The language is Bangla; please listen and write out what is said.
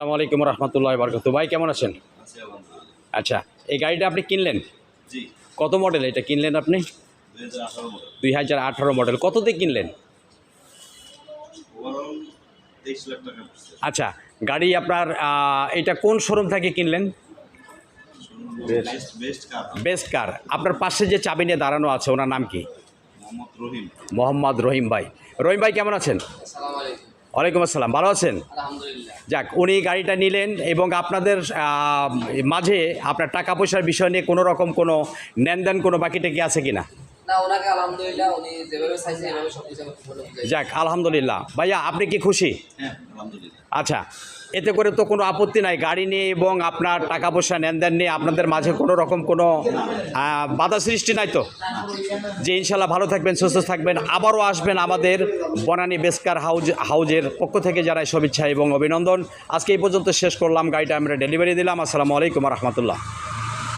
আসসালামু আলাইকুম রহমতুল্লাহ বরকত ভাই কেমন আছেন? আচ্ছা এই গাড়িটা আপনি কিনলেন? কত মডেল এটা কিনলেন আপনি? দুই হাজার আঠারো মডেল মডেল কততে কিনলেন? আচ্ছা গাড়ি আপনার এটা কোন শোরুম থেকে কিনলেন? বেস্ট বেস্ট কার আপনার পাশে যে চাবি নিয়ে দাঁড়ানো আছে ওনার নাম কি? মোহাম্মদ রহিম। মোহাম্মদ রহিম ভাই। রহিম ভাই কেমন আছেন? আসসালামু আলাইকুম। ওয়ালাইকুম আসসালাম ভালো আছেন? যাক উনি গাড়িটা নিলেন এবং আপনাদের মাঝে আপনার টাকা পয়সার বিষয় নিয়ে কোনো রকম কোনো নেনদেন কোনো বাকিটা কি আছে কি না। যাক আলহামদুলিল্লাহ। ভাইয়া আপনি কি খুশি? হ্যাঁ। আচ্ছা এতে করে তো কোনো আপত্তি নাই। গাড়ি নিয়ে এবং আপনার টাকা পয়সা লেনদেন নিয়ে আপনাদের মাঝে কোনো রকম কোনো বাধা সৃষ্টি নাই তো? যে ইনশাল্লাহ ভালো থাকবেন, সুস্থ থাকবেন, আবারও আসবেন আমাদের বনানী বেসকার হাউজ হাউজের পক্ষ থেকে জানাই শুভেচ্ছা এবং অভিনন্দন। আজকে এই পর্যন্ত শেষ করলাম। গাড়িটা আমরা ডেলিভারি দিলাম। আসসালামু আলাইকুম রহমতুল্লাহ।